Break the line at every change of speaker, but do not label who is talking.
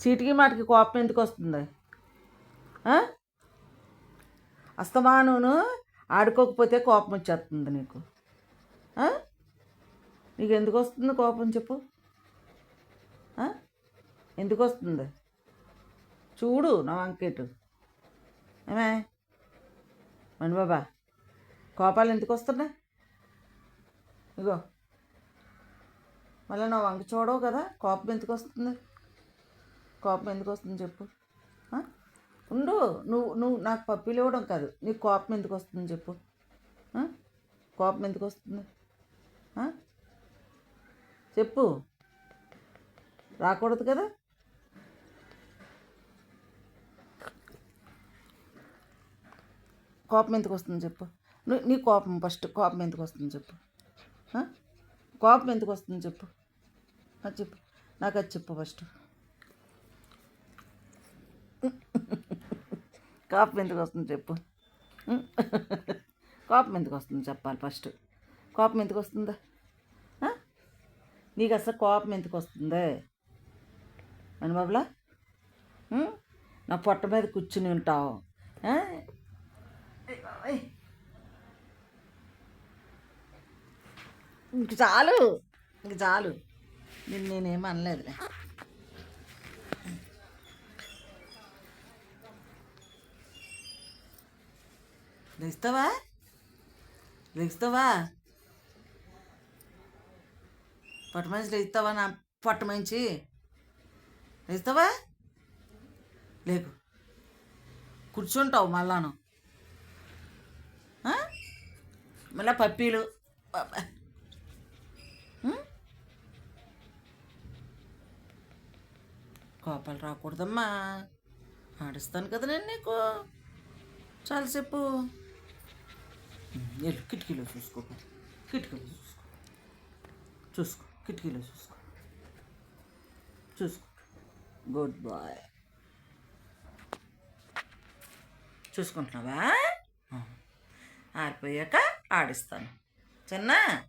చీటికి మాటికి కోపం ఎందుకు వస్తుంది? అస్తమానును ఆడుకోకపోతే కోపం వచ్చేస్తుంది నీకు. నీకు ఎందుకు వస్తుంది కోపం చెప్పు. ఎందుకు వస్తుంది? చూడు నా వంకేటు ఏమే? మణి బాబా కోపాలు ఎందుకు వస్తున్నాయి? ఇగో మళ్ళీ నా వంక చూడవు కదా కోపం ఎందుకు వస్తుంది? కోపం ఎందుకు వస్తుంది చెప్పు. ఉండు నువ్వు నువ్వు నాకు పప్పీలు ఇవ్వడం కాదు. నీకు కోపం ఎందుకు వస్తుంది చెప్పు. కోపం ఎందుకు వస్తుంది? చెప్పు. రాకూడదు కదా? కోపం ఎందుకు వస్తుంది చెప్పు. నువ్వు నీ కోపం ఫస్ట్ కోపం ఎందుకు వస్తుంది చెప్పు. కోపం ఎందుకు వస్తుంది చెప్పు. అది చెప్పు. నాకు అది చెప్పు ఫస్ట్. కోపం ఎందుకు వస్తుంది చెప్పు? కోపం ఎందుకు వస్తుంది చెప్పాలి ఫస్ట్. కోపం ఎందుకు వస్తుందా? నీకు అసలు కోపం ఎందుకు వస్తుంది? అని బాబులా నా పొట్ట మీద కూర్చుని ఉంటావు. ఇంక చాలు. ఇంక చాలు. నిన్ను నేనేం అనలేదులే. లేస్తావా లేస్తావా పట్టు మంచి లేస్తావా నా పట్టు మంచి లేస్తావా లేకు కూర్చుంటావు మళ్ళాను మళ్ళా పప్పీలు కోపాలు రాకూడదమ్మా ఆడిస్తాను కదా నేను నీకు చాలాసేపు వెళ్ళు కిటికీలో చూసుకో. కిటికీలో చూసుకో. చూసుకో కిటికీలో చూసుకో. చూసుకో. Good boy. చూసుకుంటున్నావా. ఆరిపోయాక ఆడిస్తాను. చిన్న?